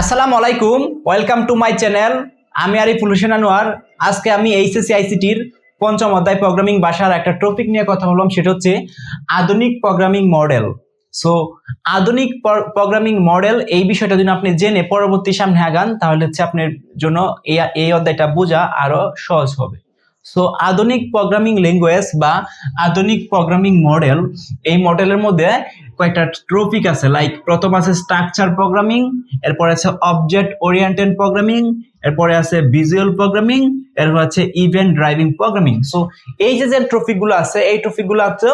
আসসালামু আলাইকুম welcome to my channel আমি আরিফুল হোসেন আনোয়ার। আজকে আমি এইচএসসি আইসিটির পঞ্চম অধ্যায় প্রোগ্রামিং ভাষার একটা টপিক নিয়ে কথা বললাম, সেটা হচ্ছে আধুনিক প্রোগ্রামিং মডেল সো আধুনিক প্রোগ্রামিং মডেল এই বিষয়টা যদি আপনি জেনে পরবর্তী সামনে আগান, তাহলে হচ্ছে আপনার জন্য এই অধ্যায়টা বোঝা আরও সহজ হবে। সো আধুনিক প্রোগ্রামিং ল্যাঙ্গুয়েজ বা আধুনিক প্রোগ্রামিং মডেল এই মডেলের মধ্যে কয়েকটা ট্রপিক আছে। লাইক প্রথম আছে স্ট্রাকচার প্রোগ্রামিং এরপরে আছে অবজেক্ট ওরিয়েন্টেড প্রোগ্রামিং এরপরে আছে ভিজুয়াল প্রোগ্রামিং এরপর আছে ইভেন্ট ড্রাইভিং প্রোগ্রামিং সো এই যে যে ট্রফিকগুলো আছে, এই ট্রফিকগুলো আছে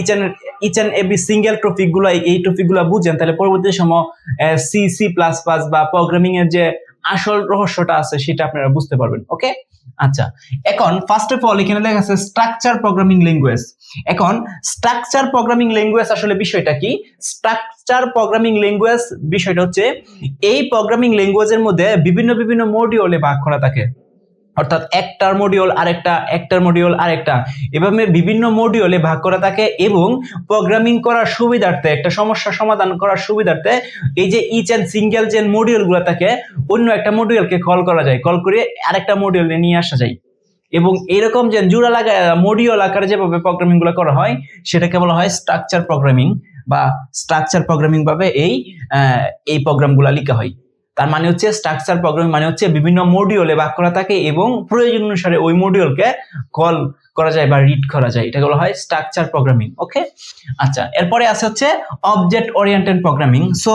each and each and every single ট্রফিকগুলো, এই ট্রফিকগুলো বুঝেন, তাহলে পরবর্তী সময় সি সি প্লাস প্লাস বা প্রোগ্রামিং এর যে আসল রহস্যটা আছে, সেটা আপনারা বুঝতে পারবেন ওকে আচ্ছা এখন ফার্স্ট অফ অল এখানে লেখা আছে স্ট্রাকচার প্রোগ্রামিং ল্যাঙ্গুয়েজ এখন স্ট্রাকচার প্রোগ্রামিং ল্যাঙ্গুয়েজ আসলে বিষয়টা কি? স্ট্রাকচার প্রোগ্রামিং ল্যাঙ্গুয়েজ বিষয়টা হচ্ছে এই প্রোগ্রামিং ল্যাঙ্গুয়েজের মধ্যে বিভিন্ন বিভিন্ন মডিউলে ভাগ করা থাকে। অর্থাৎ একটার মডিউল আরেকটা, একটার মডিউল আরেকটা। এভাবে বিভিন্ন মডিউলে ভাগ করা থাকে এবং প্রোগ্রামিং করার সুবিধার্থে, একটা সমস্যা সমাধান করার সুবিধার্থে এই যে ইচ অ্যান্ড সিঙ্গেল যে মডিউলগুলো থাকে, অন্য একটা মডিউলকে কল করা যায়। কল করে আরেকটা মডিউলে নিয়ে আসা যায়। এবং এরকম যে জোড়া লাগা মডিউল আকারে যেভাবে প্রোগ্রামিংগুলো করা হয়, সেটাকে বলা হয় স্ট্রাকচার প্রোগ্রামিং বা স্ট্রাকচার প্রোগ্রামিং ভাবে এই এই প্রোগ্রামগুলো লেখা হয়। তার মানে হচ্ছে স্ট্রাকচার প্রোগ্রামিং মানে হচ্ছে বিভিন্ন মডিউলে ভাগ করা থাকে এবং প্রয়োজন অনুসারে ওই মডিউলকে কল করা যায় বা রিড করা যায়। এটা বলা হয় স্ট্রাকচার প্রোগ্রামিং ওকে আচ্ছা এরপরে আছে হচ্ছে অবজেক্ট ওরিয়েন্টেড প্রোগ্রামিং সো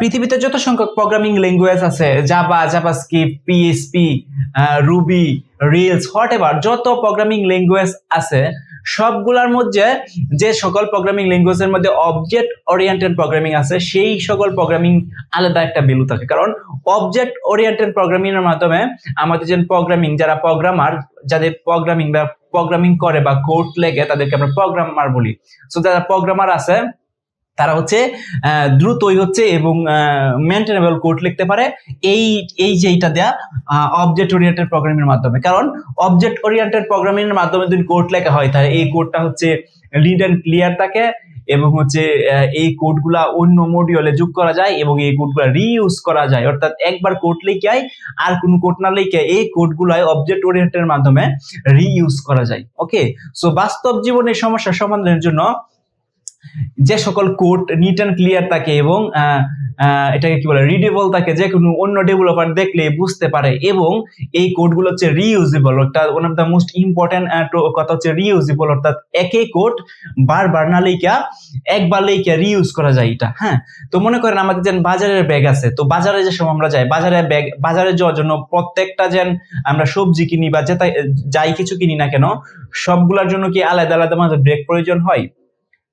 পৃথিবীতে যত সংখ্যক প্রোগ্রামিং ল্যাঙ্গুয়েজ আছে Java JavaScript PHP Ruby Rails whatever যত প্রোগ্রামিং ল্যাঙ্গুয়েজ আছে সবগুলোর মধ্যে যে সকল প্রোগ্রামিং ল্যাঙ্গুয়েজের মধ্যে অবজেক্ট ওরিয়েন্টেড প্রোগ্রামিং আছে, সেই সকল প্রোগ্রামিং আলাদা একটা ভ্যালু থাকে। কারণ অবজেক্ট ওরিয়েন্টেড প্রোগ্রামিং এর মাধ্যমে আমাদের যে প্রোগ্রামিং যারা প্রোগ্রামার যাদের প্রোগ্রামিং বা প্রোগ্রামিং করে বা কোড লেগে, তাদেরকে আমরা প্রোগ্রামার বলি। সো যারা প্রোগ্রামার আছে তারা হচ্ছে দ্রুতই হচ্ছে এবং মেনটেনেবল কোড লিখতে পারে। এই এই যে এইটা দেয়া অবজেক্ট ওরিয়েন্টেড প্রোগ্রামিংয়ের মাধ্যমে। কারণ অবজেক্ট ওরিয়েন্টেড প্রোগ্রামিংয়ের মাধ্যমে যদি কোড লেখা হয়, তাহলে এই কোডটা হচ্ছে লিড অ্যান্ড ক্লিয়ার থাকে এবং হচ্ছে এই কোডগুলা অন্য মডিউলে যোগ করা যায় এবং এই কোডগুলা রিইউজ করা যায়। অর্থাৎ একবার কোড লিখে আর কোনো কোড না লিখে, এই কোডগুলাই অবজেক্ট ওরিয়েন্টের মাধ্যমে রিইউজ করা যায়। ওকে সো বাস্তব জীবনের সমস্যা সমাধানের জন্য যে সকল কোড নিট অ্যান্ড ক্লিয়ার থাকে এবং এটাকে কি বলে রিডেবল থাকে, যে কোনো অন্য ডেভেলপার দেখলে বুঝতে পারে এবং এই কোডগুলো হচ্ছে রিইউজেবল অর্থাৎ one of the most important কথা হচ্ছে রিইউজেবল অর্থাৎ একই কোড বারবার না লেখা একবার লেখা রিইউজ করা যায় এটা হ্যাঁ? তো মনে করেন আমাদের যেন বাজারের ব্যাগ আছে, তো বাজারে যে সময় আমরা যাই, বাজারে ব্যাগ বাজারে যাওয়ার জন্য প্রত্যেকটা যেন আমরা সবজি কিনি বা যেটা যাই কিছু কিনি না কেন, সবগুলোর জন্য কি আলাদা আলাদা আমাদের ব্রেক প্রয়োজন হয়?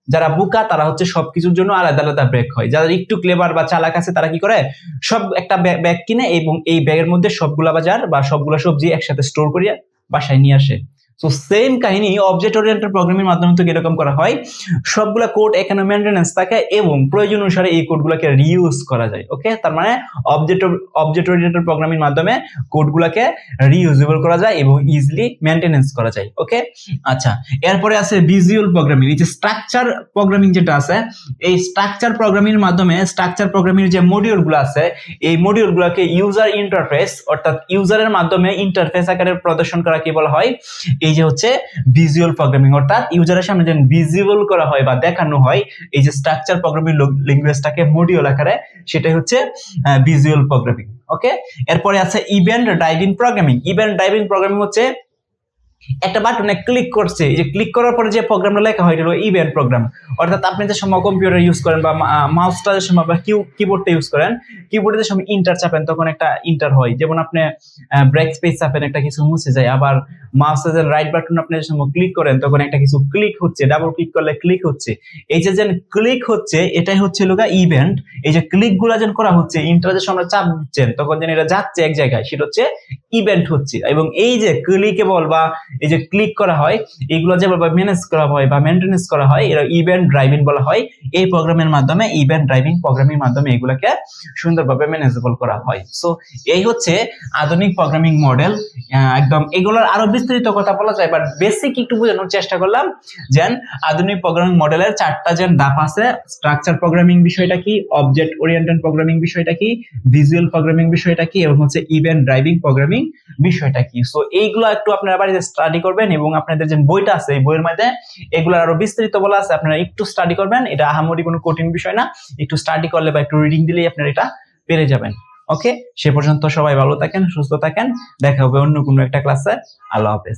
যারা বুকা, তারা হচ্ছে সবকিছুর জন্য আলাদা আলাদা ব্যাগ হয়। যাদের একটু ক্লেভার বা চালাক আছে, তারা কি করে? সব একটা ব্যাগ কিনে এবং এই ব্যাগের মধ্যে সবগুলা বাজার বা সবগুলা সবজি একসাথে স্টোর করিয়া বাসায় নিয়ে আসে। তো সেম কাহিনী অবজেক্ট ওরিয়েন্টেড প্রোগ্রামের মাধ্যমে তো এরকম করা হয়। সবগুলা কোড এখানে মেনটেন্যান্স থাকে এবং প্রয়োজন অনুসারে এই কোডগুলোকে রিউজ করা যায় ওকে তার মানে অবজেক্ট অবজেক্ট ওরিয়েন্টেড প্রোগ্রামিং মাধ্যমে কোডগুলোকে রিউজেবল করা যায় এবং ইজিলি মেনটেন্যান্স করা যায় ওকে আচ্ছা এরপরে আছে ভিজুয়াল প্রোগ্রামিং এই যে স্ট্রাকচার প্রোগ্রামিং যেটা আছে, এই স্ট্রাকচার প্রোগ্রামিংয়ের মাধ্যমে স্ট্রাকচার প্রোগ্রামিংয়ের যে মডিউলগুলো আছে, এই মডিউলগুলোকে ইউজার ইন্টারফেস অর্থাৎ ইউজারের মাধ্যমে ইন্টারফেস আকারে প্রদর্শন করা কি বলা হয়? এই যে হচ্ছে ভিজুয়াল প্রোগ্রামিং অর্থাৎ ইউজারের সামনে যেন ভিজিবল করা হয় বা দেখানো হয়, এই যে স্ট্রাকচার প্রোগ্রামিং ল্যাঙ্গুয়েজটাকে মডিউল আকারে, সেটাই হচ্ছে ভিজুয়াল প্রোগ্রামিং ওকে এরপরে আছে event driving programming event driving programming হচ্ছে একটা বাটনে ক্লিক করছে যে ক্লিক করার পরে যে প্রোগ্রামটা লেখা হয়, এটা ইভেন্ট প্রোগ্রাম অর্থাৎ আপনি যে সময় কম্পিউটার ইউজ করেন বা মাউসটা যে সময় বা কিউ কিবোর্ডটা ইউজ করেন কিবোর্ডে যে সময় ইন্টার চাপেন, তখন একটা ইন্টার হয়, যেমন আপনি ব্রেক স্পেস চাপেন, একটা কিছু মুছে যায়, আবার মাউসে যে রাইট বাটন আপনি যে সময় ক্লিক করেন, তখন একটা কিছু ক্লিক হচ্ছে ডাবল ক্লিক করলে ক্লিক হচ্ছে। এই যে যেন ক্লিক হচ্ছে, এটাই হচ্ছে লোকা ইভেন্ট এই যে ক্লিকগুলা যেন করা হচ্ছে ইন্টার যে সময় চাপ দিচ্ছেন, তখন যেন এটা যাচ্ছে এক জায়গায়, সেটা হচ্ছে ইভেন্ট হচ্ছে। এবং এই যে ক্লিকেবল বা এই যে ক্লিক করা হয়, এগুলো যেভাবে ম্যানেজ করা হয় বা মেনটেনেন্স করা হয়, এরা ইভেন্ট ড্রাইভিং বলা হয়। এই প্রোগ্রামের মাধ্যমে ইভেন্ট ড্রাইভিং প্রোগ্রামিং মাধ্যমে এগুলোকে সুন্দরভাবে ম্যানেজেবল করা হয়। সো এই হচ্ছে আধুনিক প্রোগ্রামিং মডেল একদম এগুলোর আরও বিস্তারিত কথা বলা যায় বাট বেসিক একটু বোঝানোর চেষ্টা করলাম। যেন আধুনিক প্রোগ্রামিং মডেলের চারটা যেন ধাপ আছে স্ট্রাকচার প্রোগ্রামিং বিষয়টা কি অবজেক্ট ওরিয়েন্টেড প্রোগ্রামিং বিষয়টা কি ভিজুয়াল প্রোগ্রামিং বিষয়টা কি, এবং হচ্ছে ইভেন্ট ড্রাইভিং প্রোগ্রামিং বিষয়টা কি। সো এইগুলো একটু আপনারা বাড়িতে স্টাডি করবেন, এবং আপনাদের যে বইটা আছে, এই বইয়ের মধ্যে এগুলো আরও বিস্তারিত বলা আছে, আপনারা একটু স্টাডি করবেন। এটা আহামরি কোনো কঠিন বিষয় না। একটু স্টাডি করলে বা একটু রিডিং দিলেই আপনারা এটা পেরে যাবেন। ওকে সে পর্যন্ত সবাই ভালো থাকেন, সুস্থ থাকেন। দেখা হবে অন্য কোনো একটা ক্লাসে আল্লাহ হাফেজ।